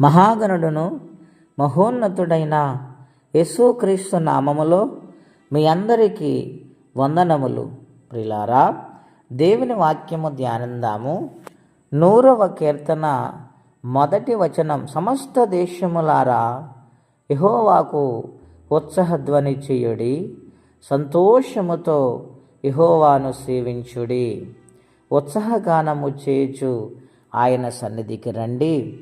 మహాగణుడును మహోన్నతుడైన యేసుక్రీస్తు నామములో మీ అందరికీ వందనములు. ప్రిలారా దేవుని వాక్యము ధ్యానందాము. నూరవ కీర్తన మొదటి వచనం. సమస్త దేశములారా ఇహోవాకు ఉత్సాహధ్వని చేయుడి. సంతోషముతో ఇహోవాను సేవించుడి. ఉత్సాహగానము చేయుచు ఆయన సన్నిధికి రండి.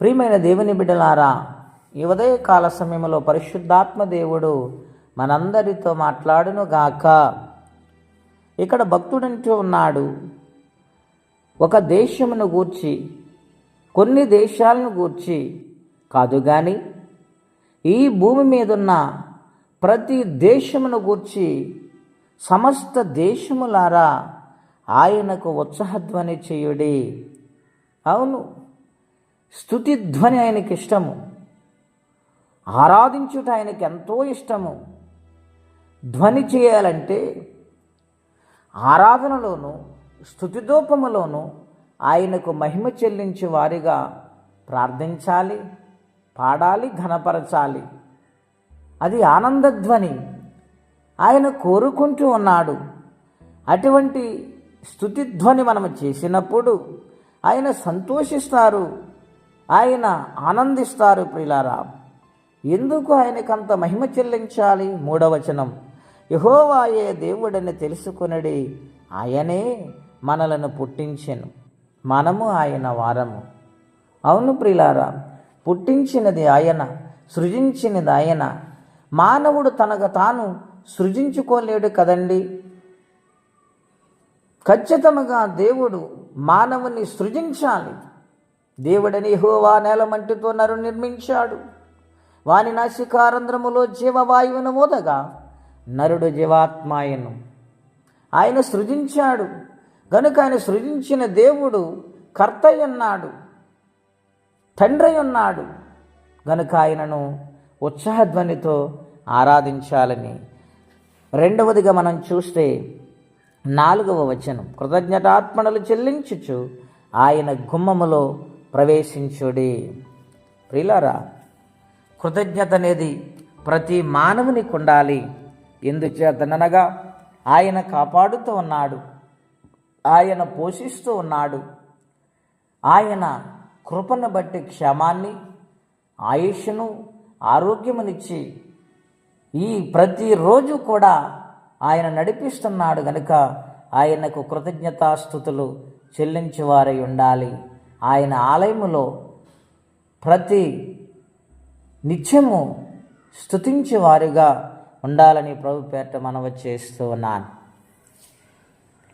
ప్రియమైన దేవుని బిడ్డలారా ఈ ఉదయకాల సమయంలో పరిశుద్ధాత్మ దేవుడు మనందరితో మాట్లాడును గాక. ఇక్కడ భక్తుడంటూ ఉన్నాడు ఒక దేశమును గూర్చి కొన్ని దేశాలను గూర్చి కాదు కానీ ఈ భూమి మీదున్న ప్రతి దేశమును గూర్చి సమస్త దేశములారా ఆయనకు ఉత్సాహధ్వని చేయుడి. అవును స్థుతిధ్వని ఆయనకి ఇష్టము. ఆరాధించుట ఆయనకి ఎంతో ఇష్టము. ధ్వని చేయాలంటే ఆరాధనలోను స్థుతిదోపములోను ఆయనకు మహిమ చెల్లించే వారిగా ప్రార్థించాలి పాడాలి ఘనపరచాలి. అది ఆనందధ్వని ఆయన కోరుకుంటూ ఉన్నాడు. అటువంటి స్థుతిధ్వని మనం చేసినప్పుడు ఆయన సంతోషిస్తారు. ఆయన ఆనందిస్తారు ప్రిలారా ఎందుకు ఆయనకంత మహిమ చెల్లించాలి? మూడవచనం యహోవాయే దేవుడని తెలుసుకునడి. ఆయనే మనలను పుట్టించెను. మనము ఆయన వారము. అవును ప్రిలారా పుట్టించినది ఆయన సృజించినది ఆయన. మానవుడు తనకు తాను సృజించుకోలేడు కదండి. ఖచ్చితంగా దేవుడు మానవుని సృజించాలి. దేవుడని హోవా నేలమంటితో నరు నిర్మించాడు. వాని నాసికారంధ్రములో జీవవాయువును మోదగా నరుడు జీవాత్మాయను ఆయన సృజించాడు. గనుక ఆయన సృజించిన దేవుడు కర్త ఉన్నాడు తండ్రి ఉన్నాడు గనుక ఆయనను ఉత్సాహధ్వనితో ఆరాధించాలని రెండవదిగా మనం చూస్తే నాలుగవ వచనం. కృతజ్ఞతాత్మనలు చెల్లించుచు ఆయన గుమ్మములో ప్రవేశించుడి. ప్రిలారా కృతజ్ఞత అనేది ప్రతి మానవునికి ఉండాలి ఎందుచేతనగా ఆయన కాపాడుతూ ఉన్నాడు ఆయన పోషిస్తూ ఉన్నాడు. ఆయన కృపను బట్టి క్షమాన్ని ఆయుష్ను ఆరోగ్యమునిచ్చి ఈ ప్రతిరోజు కూడా ఆయన నడిపిస్తున్నాడు కనుక ఆయనకు కృతజ్ఞతాస్థుతులు చెల్లించేవారై ఉండాలి. ఆయన ఆలయములో ప్రతి నిత్యము స్థుతించేవారుగా ఉండాలని ప్రభు పేట మనవి చేస్తూ ఉన్నాను.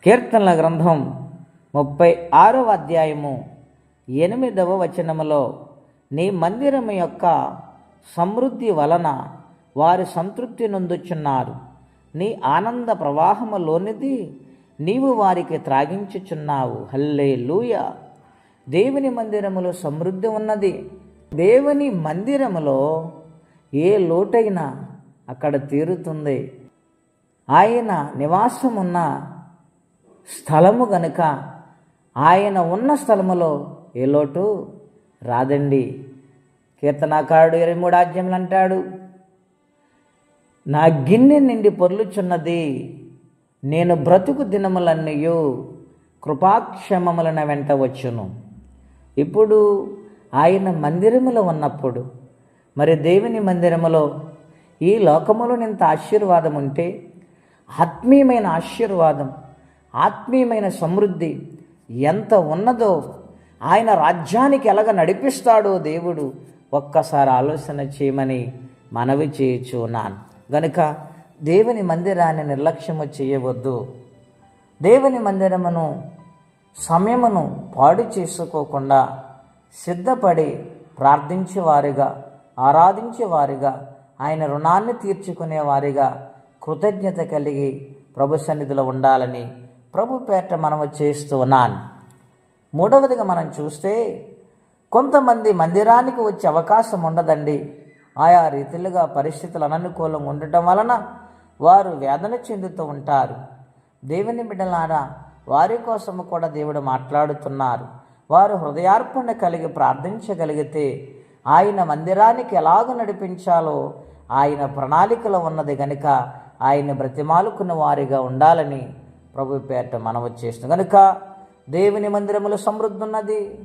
కీర్తనల గ్రంథం ముప్పై ఆరవ అధ్యాయము ఎనిమిదవ వచనములో నీ మందిరము యొక్క సమృద్ధి వలన వారి సంతృప్తి నొందుచున్నారు. నీ ఆనంద ప్రవాహములోనిది నీవు వారికి త్రాగించుచున్నావు. హల్లే లూయ దేవుని మందిరములో సమృద్ధి ఉన్నది. దేవుని మందిరములో ఏ లోటైనా అక్కడ తీరుతుంది. ఆయన నివాసం ఉన్న స్థలము గనుక ఆయన ఉన్న స్థలములో ఏ లోటు రాదండి. కీర్తనాకారుడు ఇరవై మూడు ఆజ్యములు అంటాడు నా గిన్నె నిండి పొర్లుచున్నది. నేను బ్రతుకు దినములన్నయు కృపాక్షమములన వెంట వచ్చును. ఇప్పుడు ఆయన మందిరములో ఉన్నప్పుడు మరి దేవుని మందిరములో ఈ లోకములో ఇంత ఆశీర్వాదం ఉంటే ఆత్మీయమైన ఆశీర్వాదం ఆత్మీయమైన సమృద్ధి ఎంత ఉన్నదో ఆయన రాజ్యానికి ఎలాగ నడిపిస్తాడో దేవుడు ఒక్కసారి ఆలోచన చేయమని మనవి చేయుచున్నాను గనుక దేవుని మందిరాన్ని నిర్లక్ష్యము చేయవద్దు. దేవుని మందిరమును సమయమును పాడు చేసుకోకుండా సిద్ధపడి ప్రార్థించేవారిగా ఆరాధించేవారిగా ఆయన రుణాన్ని తీర్చుకునేవారిగా కృతజ్ఞత కలిగి ప్రభు సన్నిధిలో ఉండాలని ప్రభు పేట మనం చేస్తూ ఉన్నాను. మూడవదిగా మనం చూస్తే కొంతమంది మందిరానికి వచ్చే అవకాశం ఉండదండి. ఆయా రీతిలుగా పరిస్థితులు అననుకూలంగా ఉండటం వలన వారు వేదన చెందుతూ ఉంటారు. దేవుని బిడ్డలారా వారి కోసము కూడా దేవుడు మాట్లాడుతున్నారు. వారు హృదయార్పణ కలిగి ప్రార్థించగలిగితే ఆయన మందిరానికి ఎలాగ నడిపించాలో ఆయన ప్రణాళికలో ఉన్నది గనుక ఆయన బ్రతిమాలుకున్న వారిగా ఉండాలని ప్రభు పేట మనవి చేసిన కనుక దేవుని మందిరములో సమృద్ధి ఉన్నది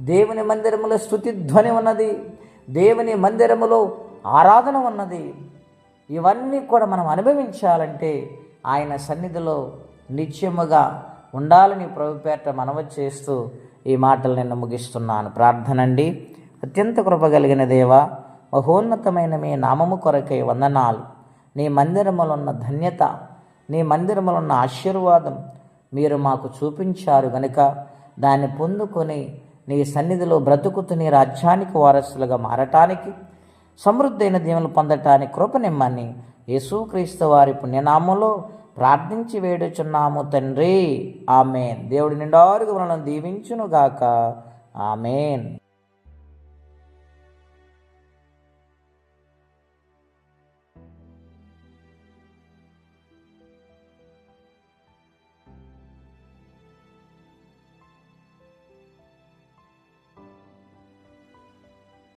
దేవుని మందిరములో స్థుతిధ్వని ఉన్నది దేవుని మందిరములో ఆరాధన ఉన్నది. ఇవన్నీ కూడా మనం అనుభవించాలంటే ఆయన సన్నిధిలో నిత్యముగా ఉండాలని ప్రభుపేట మనవి చేస్తూ ఈ మాటలు నిన్ను ముగిస్తున్నాను. ప్రార్థనండి. అత్యంత కృప కలిగిన దేవ మహోన్నతమైన మీ నామము కొరకై వందనాలు. నీ మందిరములున్న ధన్యత నీ మందిరములున్న ఆశీర్వాదం మీరు మాకు చూపించారు గనుక దాన్ని పొందుకొని నీ సన్నిధిలో బ్రతుకుతూ నీ రాజ్యానికి వారసులుగా మారటానికి సమృద్ధైన దీవెనలు పొందటానికి కృపనిమ్మని యేసుక్రీస్తు వారి పుణ్యనామంలో ప్రార్థించి వేడుచున్నాము తండ్రి. ఆమెన్. దేవుడి నిండారుగా మనల్ని దీవించునుగాక. ఆమెన్.